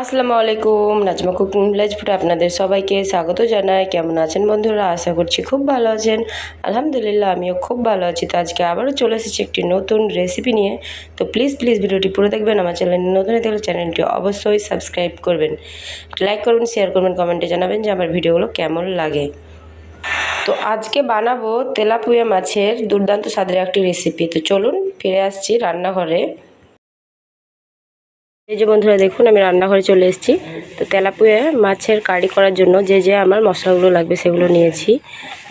আসসালামু আলাইকুম, Nazma cooking village ফুটে আপনাদের সবাইকে স্বাগত জানাই। কেমন আছেন বন্ধুরা? আশা করছি খুব ভালো আছেন। আলহামদুলিল্লাহ, আমিও খুব ভালো আছি। তো আজকে আবারও চলে এসেছি একটি নতুন রেসিপি নিয়ে। তো প্লিজ প্লিজ ভিডিওটি পুরো দেখবেন। আমার চ্যানেল নতুন দেখলে চ্যানেলটি অবশ্যই সাবস্ক্রাইব করবেন। লাইক করবেন শেয়ার করবেন কমেন্টে জানাবেন যে আমার ভিডিওগুলো কেমন লাগে। তো আজকে বানাবো তেলাপুয়া মাছের দুর্দান্ত স্বাদের একটি রেসিপি তো চলুন, ফিরে আসছি রান্নাঘরে। এই যে বন্ধুরা দেখুন, আমি রান্নাঘরে চলে এসেছি। তো তেলাপুয়া মাছের কারি করার জন্য যে যে আমার মশলাগুলো লাগবে সেগুলো নিয়েছি।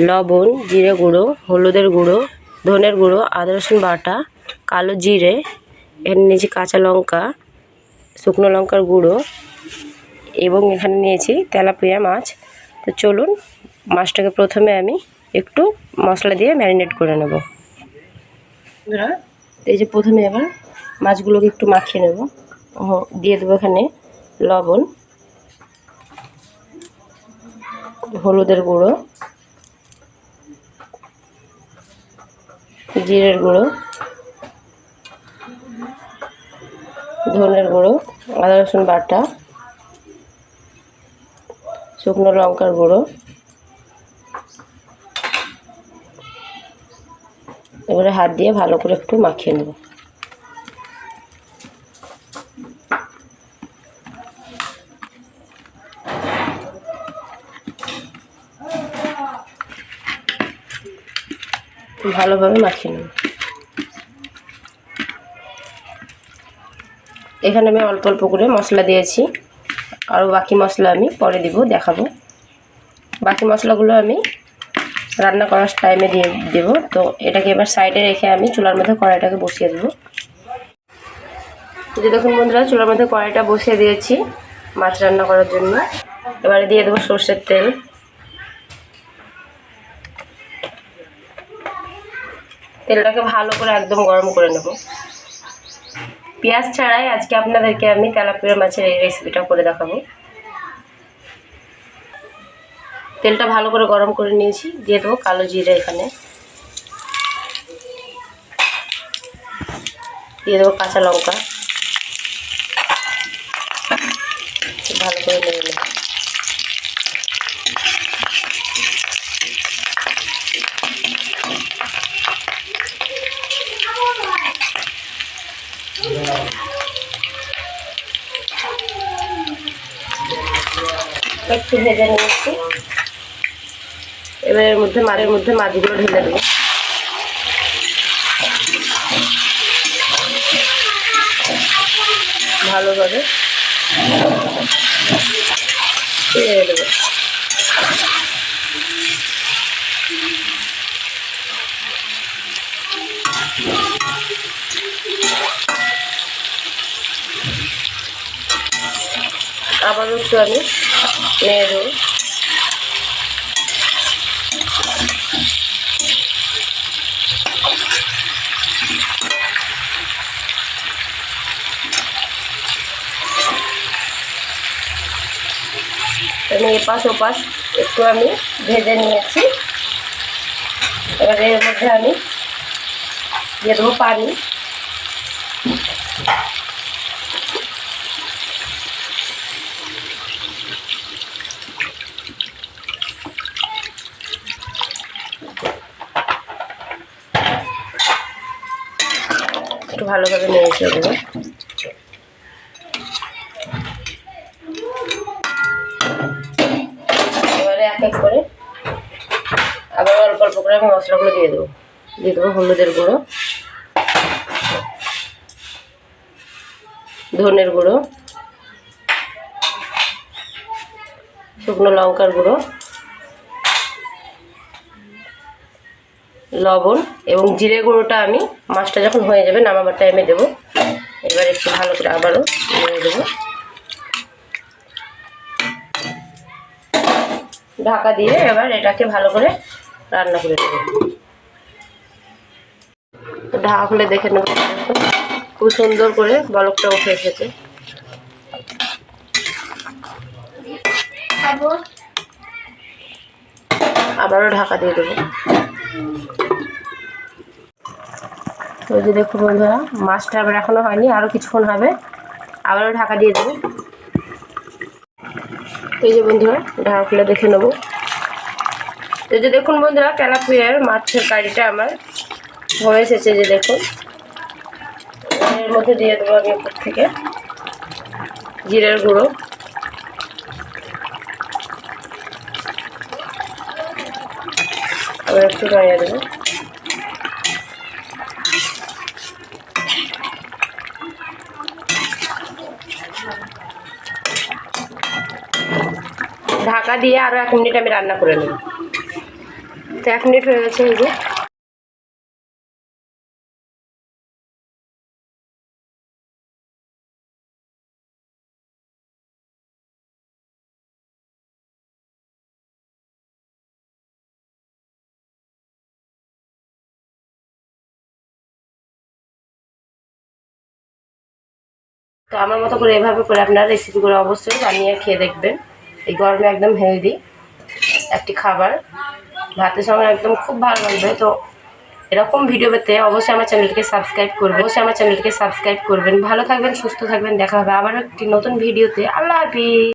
লবণ, জিরে গুঁড়ো, হলুদের গুঁড়ো, ধনের গুঁড়ো, আদা রসুন বাটা, কালো জিরে এখানে নিয়েছি কাঁচা লঙ্কা, শুকনো লঙ্কার গুঁড়ো এবং এখানে নিয়েছি তেলাপুয়া মাছ। তো চলুন, মাছটাকে প্রথমে আমি একটু মশলা দিয়ে ম্যারিনেট করে নেব। এই যে প্রথমে এবার মাছগুলোকে একটু মাখিয়ে নেব। দিয়ে দেবো এখানে লবণ, হলুদের গুঁড়ো, জিরের গুঁড়ো, ধনের গুঁড়ো, আদা, রসুন বাটা, শুকনো লঙ্কার গুঁড়ো। এবারে হাত দিয়ে ভালো করে একটু মাখিয়ে নেব। ভালোভাবে মাখিয়ে নেব। এখানে আমি অল্প অল্প করে মশলা দিয়েছি। আরও বাকি মশলা আমি পরে দিব, দেখাবো। বাকি মশলাগুলো আমি রান্না করার টাইমে দিয়ে দেবো। তো এটাকে এবার সাইডে রেখে আমি চুলার মধ্যে কড়াইটাকে বসিয়ে দেবো। যে দেখুন বন্ধুরা, চুলার মধ্যে কড়াইটা বসিয়ে দিয়েছি মাছ রান্না করার জন্য। এবারে দিয়ে দেবো সর্ষের তেল। তেলটাকে ভালো করে একদম গরম করে নেব। পেঁয়াজ ছাড়াই আজকে আপনাদেরকে আমি তেলাপিয়া মাছের এই রেসিপিটা করে দেখাবো। তেলটা ভালো করে গরম করে নিয়েছি, দিয়ে দেবো কালো জিরে এখানে। দিয়ে দেবো কাঁচা লঙ্কা। ভালো করে নেড়ে নেব। একটু ভেজে নিয়েছি এবার এর মধ্যে মারের মধ্যে মাছগুলো ঢেলে দেবো। ভালোভাবে ছেড়ে দেবো। আবার একটু আমি নেড়ে দেবো এপাশ ওপাশ একটু আমি ভেজে নিয়েছি। এবার এর মধ্যে আমি দিয়ে দেবো পানি। একটু ভালোভাবে এসে দেবো। এবারে এক এক করে আবার অল্প অল্প করে আমি মশলাগুলো দিয়ে দেবো। দিয়ে দেবো হলুদের গুঁড়ো, ধনের গুঁড়ো, শুকনো লঙ্কার গুঁড়ো লবণ এবং জিরে গুঁড়োটা আমি মাছটা যখন হয়ে যাবে নামাবার টাইমে দেবো। এবার একটু ভালো করে আবারও নিয়ে দেবো। ঢাকা দিয়ে এবার এটাকে ভালো করে রান্না করে দেবো ঢাকা খুলে দেখে নেব। খুব সুন্দর করে বলকটা উঠে এসেছে। আবারও ঢাকা দিয়ে দেবো। তো যে দেখুন বন্ধুরা, মাছটা আবার এখনও হয়নি আরও কিছুক্ষণ হবে। আবারও ঢাকা দিয়ে দেবো। এই যে বন্ধুরা, ঢাকা খুলে দেখে নেব। এই যে দেখুন বন্ধুরা, তেলাপিয়ার মাছের কারিটা আমার হয়ে এসেছে যে দেখুন। এর মধ্যে দিয়ে দেবো আমি থেকে। জিরের গুঁড়ো। আবার একটু দেবো ঢাকা দিয়ে আরও এক মিনিট আমি রান্না করে নেব। তো এক মিনিট হয়ে গেছে এই যে। তো আমার মতো করে এভাবে করে আপনারা করে অবশ্যই বানিয়ে খেয়ে দেখবেন। এই গরমে একদম হেলদি একটি খাবার। ভাতের সঙ্গে একদম খুব ভালো লাগবে। তো এরকম ভিডিও পেতে অবশ্যই আমার চ্যানেলটিকে সাবস্ক্রাইব করবেন। অবশ্যই আমার চ্যানেলটিকে সাবস্ক্রাইব করবেন। ভালো থাকবেন, সুস্থ থাকবেন। দেখা হবে আবার একটি নতুন ভিডিওতে আল্লাহ হাফিজ।